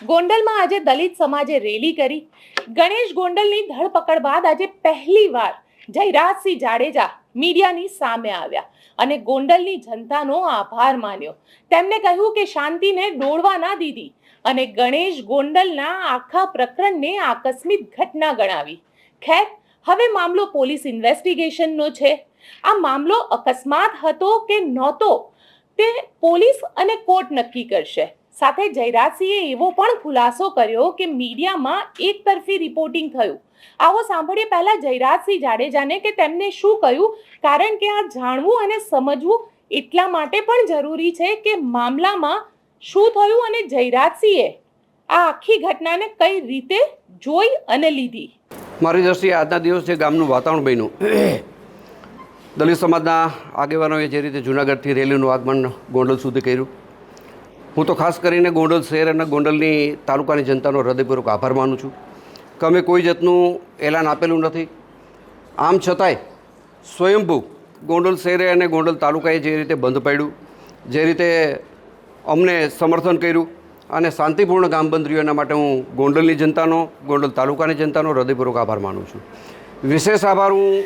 ગોંડલમાં આજે દલિત સમાજે રેલી કરી. ગણેશ ગોંડલની ધરપકડ બાદ આજે પહેલીવાર જયરાજસિંહ જાડેજા મીડિયાની સામે આવ્યા અને ગોંડલની જનતાનો આભાર માન્યો. તેમણે કહ્યું કે શાંતિને ડોળવા ના દીધી અને ગણેશ ગોંડલના આખા પ્રકરણને આકસ્મિક ઘટના ગણાવી. ખેર, હવે મામલો પોલીસ ઇન્વેસ્ટિગેશનનો છે. આ મામલો અકસ્માત હતો કે નહોતો તે પોલીસ અને કોર્ટ નક્કી કરશે. સાથે જયરાજસિંહે એવો પણ ખુલાસો કર્યો કે મીડિયામાં એકતરફી રિપોર્ટિંગ થયું. આવો સાંભળીએ પહેલા જયરાજસિંહ જાડેજાને કે તેમને શું કહ્યું? કારણ કે આ જાણવું અને સમજવું એટલા માટે પણ જરૂરી છે કે મામલામાં શું થયું અને જયરાજસિંહે આ આખી ઘટનાને કઈ રીતે જોઈ અને લીધી? મારી દ્રષ્ટિએ આજના દિવસે ગામનું વાતાવરણ બન્યું, દલિત સમાજના આગેવાનોએ જે રીતે જૂનાગઢથી રેલીનું આગમન ગોંડલ સુધી કર્યું હું તો ખાસ કરીને ગોંડલ શહેર અને ગોંડલની તાલુકાની જનતાનો હૃદયપૂર્વક આભાર માનું છું કે અમે કોઈ જાતનું એલાન આપેલું નથી. આમ છતાંય સ્વયંભૂ ગોંડલ શહેરે અને ગોંડલ તાલુકાએ જે રીતે બંધ પાડ્યું, જે રીતે અમને સમર્થન કર્યું અને શાંતિપૂર્ણ ગામ બંધ એના માટે હું ગોંડલની જનતાનો, ગોંડલ તાલુકાની જનતાનો હૃદયપૂર્વક આભાર માનું છું. વિશેષ આભાર હું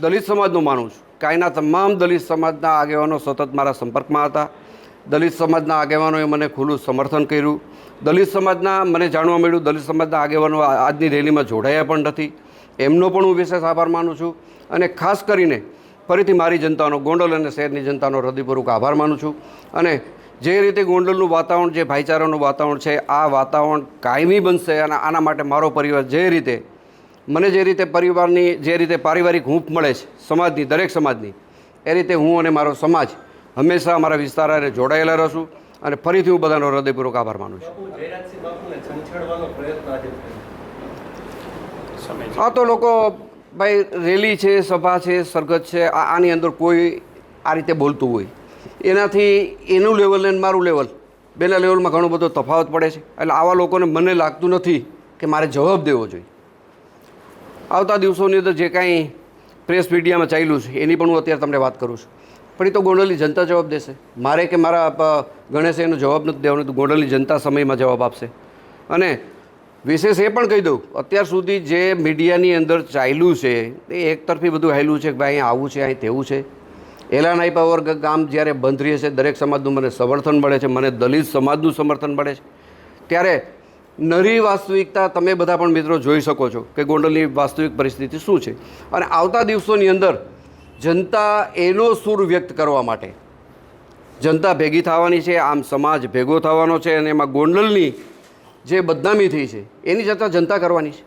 દલિત સમાજનો માનું છું. કાંઈના તમામ દલિત સમાજના આગેવાનો સતત મારા સંપર્કમાં હતા. દલિત સમાજના આગેવાનોએ મને ખુલ્લું સમર્થન કર્યું. દલિત સમાજના મને જાણવા મળ્યું, દલિત સમાજના આગેવાનો આજની રેલીમાં જોડાયા પણ નથી. એમનો પણ હું વિશેષ આભાર માનું છું અને ખાસ કરીને ફરીથી મારી જનતાનો, ગોંડલ અને શહેરની જનતાનો હૃદયપૂર્વક આભાર માનું છું. અને જે રીતે ગોંડલનું વાતાવરણ, જે ભાઈચારાનું વાતાવરણ છે, આ વાતાવરણ કાયમી બનશે અને આના માટે મારો પરિવાર જે રીતે, મને જે રીતે પરિવારની, જે રીતે પારિવારિક હૂંફ મળે છે, સમાજની, દરેક સમાજની, એ રીતે હું અને મારો સમાજ હંમેશા અમારા વિસ્તાર જોડાયેલા રહીશું અને ફરીથી હું બધાનો હૃદયપૂર્વક આભાર માનું છું. આ તો લોકો ભાઈ રેલી છે સભા છે સરગત છે આ આની અંદર કોઈ આ રીતે બોલતું હોય. એનાથી એનું લેવલ ને મારું લેવલ બેના લેવલમાં ઘણો બધો તફાવત પડે છે. એટલે આવા લોકોને મને લાગતું નથી કે મારે જવાબ દેવો જોઈએ. આવતા દિવસોની અંદર જે કાંઈ પ્રેસ મીડિયામાં ચાલ્યું છે એની પણ હું અત્યારે તમને વાત કરું છું. પણ એ તો ગોંડલની જનતા જવાબ દેશે. મારે કે મારા ગણેશે એનો જવાબ નથી દેવાનો, તો ગોંડલની જનતા સમયમાં જવાબ આપશે. અને વિશેષ એ પણ કહી દઉં, અત્યાર સુધી જે મીડિયાની અંદર ચાલ્યું છે, એ એકતરફી બધું હાલ્યું છે કે ભાઈ અહીં આવું છે અહીં તેવું છે. એલાન પાવર ગામ જ્યારે બંધ રહે છે દરેક સમાજનું મને સમર્થન મળે છે, મને દલિત સમાજનું સમર્થન મળે છે. ત્યારે નરી વાસ્તવિકતા તમે બધા પણ મિત્રો જોઈ શકો છો કે ગોંડલની વાસ્તવિક પરિસ્થિતિ શું છે. અને આવતા દિવસોની અંદર જનતા એનો સૂર વ્યક્ત કરવા માટે. જનતા ભેગી થવાની છે, આમ સમાજ ભેગો થવાનો છે અને એમાં ગોંડલની જે બદનામી થઈ છે, એની જતા જનતા કરવાની છે.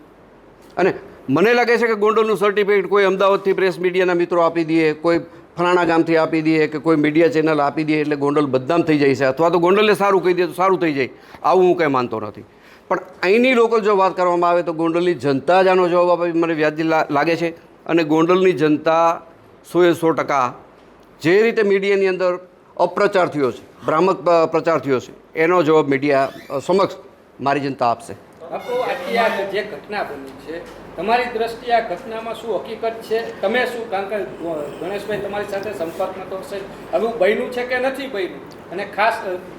અને મને લાગે છે કે ગોંડલનું સર્ટિફિકેટ કોઈ અમદાવાદથી પ્રેસ મીડિયાના મિત્રો આપી દઈએ કોઈ ફલાણા ગામથી આપી દઈએ કે કોઈ મીડિયા ચેનલ આપી દઈએ એટલે ગોંડલ બદનામ થઈ જાય છે અથવા તો ગોંડલને સારું કહી દે તો સારું થઈ જાય. આવું હું કંઈ માનતો નથી. પણ અહીંની લોકલ જો વાત કરવામાં આવે તો ગોંડલની જનતા જ આનો જવાબ આપે મને વ્યાજી લાગે છે. અને ગોંડલની જનતા સોએ સો ટકા જે રીતે મીડિયાની અંદર અપ્રચાર થયો છે ભ્રામક પ્રચાર થયો છે એનો જવાબ મીડિયા સમક્ષ મારી જનતા આપશે. જે ઘટના બની છે તમારી દ્રષ્ટિએ આ ઘટનામાં શું હકીકત છે? તમે શું કારણ કે ગણેશભાઈ તમારી સાથે સંપર્કમાં તો હશે. હવે બન્યું છે કે નથી બન્યું? અને ખાસ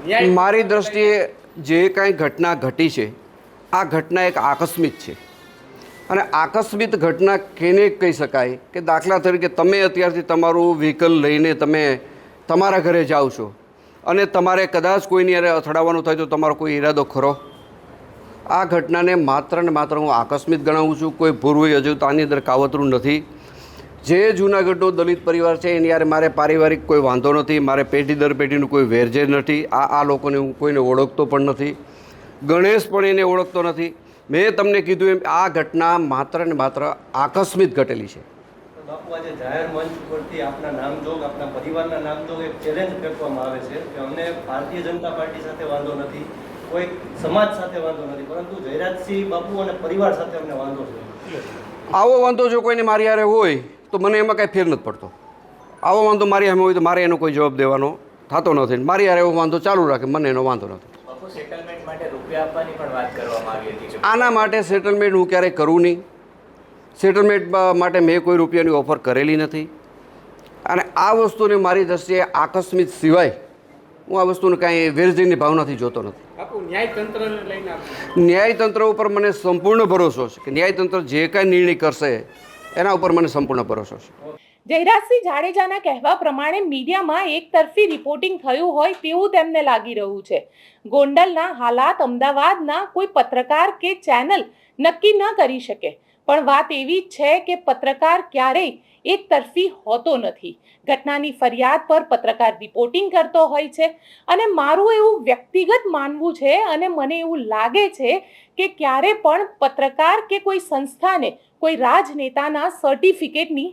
ન્યાય મારી દ્રષ્ટિએ જે કાંઈ ઘટના ઘટી છે આ ઘટના એક આકસ્મિક છે. અને આકસ્મિક ઘટના કેને કહી શકાય કે દાખલા તરીકે તમે અત્યારથી તમારું વ્હીકલ લઈને તમે તમારા ઘરે જાઓ છો અને તમારે કદાચ કોઈની અરે અથડાવવાનું થાય તો તમારો કોઈ ઈરાદો ખરો? આ ઘટનાને માત્ર ને માત્ર હું આકસ્મિક ગણાવું છું, કોઈ પૂર્વ આની અંદર કાવતરું નથી. જે જૂનાગઢનો દલિત પરિવાર છે એની યારે મારે પારિવારિક કોઈ વાંધો નથી, મારે પેઢી દર પેઢીનું કોઈ વેરજે નથી. આ આ લોકોને હું કોઈને ઓળખતો પણ નથી. ગણેશ પણ એને ઓળખતો નથી. મેં તમને કીધું એમ આ ઘટના માત્ર ને માત્ર આકસ્મિક ઘટેલી છે. બાપુ આજે જાહેર મંચ ઉપરથી આપના નામજોગ આપના પરિવારના નામજોગ એક ચેલેન્જ ફેંકવામાં આવે છે કે અમને ભારતીય જનતા પાર્ટી સાથે વાંધો નથી કોઈ સમાજ સાથે વાંધો નથી પરંતુ જયરાજસિંહ બાપુ અને પરિવાર સાથે અમને વાંધો છે. આવો વાંધો જો કોઈને મારી હારે હોય તો મને એમાં કાંઈ ફેર નથી પડતો. આવો વાંધો મારી હામે હોય તો મારે એનો કોઈ જવાબ દેવાનો થતો નથી. મારી હારે એવો વાંધો ચાલુ રાખે મને એનો વાંધો નથી. માટે રૂપિયા આપવાની પણ વાત કરવામાં આવી હતી આના માટે સેટલમેન્ટ હું ક્યારેય કરું નહીં. સેટલમેન્ટ માટે મેં કોઈ રૂપિયાની ઓફર કરેલી નથી. અને આ વસ્તુને મારી દ્રષ્ટિએ આકસ્મિક સિવાય હું આ વસ્તુને કાંઈ વેરઝીની ભાવનાથી જોતો નથી. ન્યાયતંત્ર ઉપર મને સંપૂર્ણ ભરોસો છે કે ન્યાયતંત્ર જે કાંઈ નિર્ણય કરશે એના ઉપર મને સંપૂર્ણ ભરોસો છે. જયરાજસિંહ જાડેજાના કહેવા પ્રમાણે મીડિયામાં એકતરફી રિપોર્ટિંગ થયું હોય તેવું તેમને લાગી રહ્યું છે. ગોંડલના હાલાત અમદાવાદના કોઈ પત્રકાર કે ચેનલ નક્કી ન કરી શકે. પણ વાત એવી છે કે પત્રકાર ક્યારેય એકતરફી હોતો નથી. ઘટનાની ફરિયાદ પર પત્રકાર રિપોર્ટિંગ કરતો હોય છે અને મારું એવું વ્યક્તિગત માનવું છે અને મને એવું લાગે છે કે ક્યારે પણ પત્રકાર કે કોઈ સંસ્થાને, કોઈ રાજનેતાના સર્ટિફિકેટની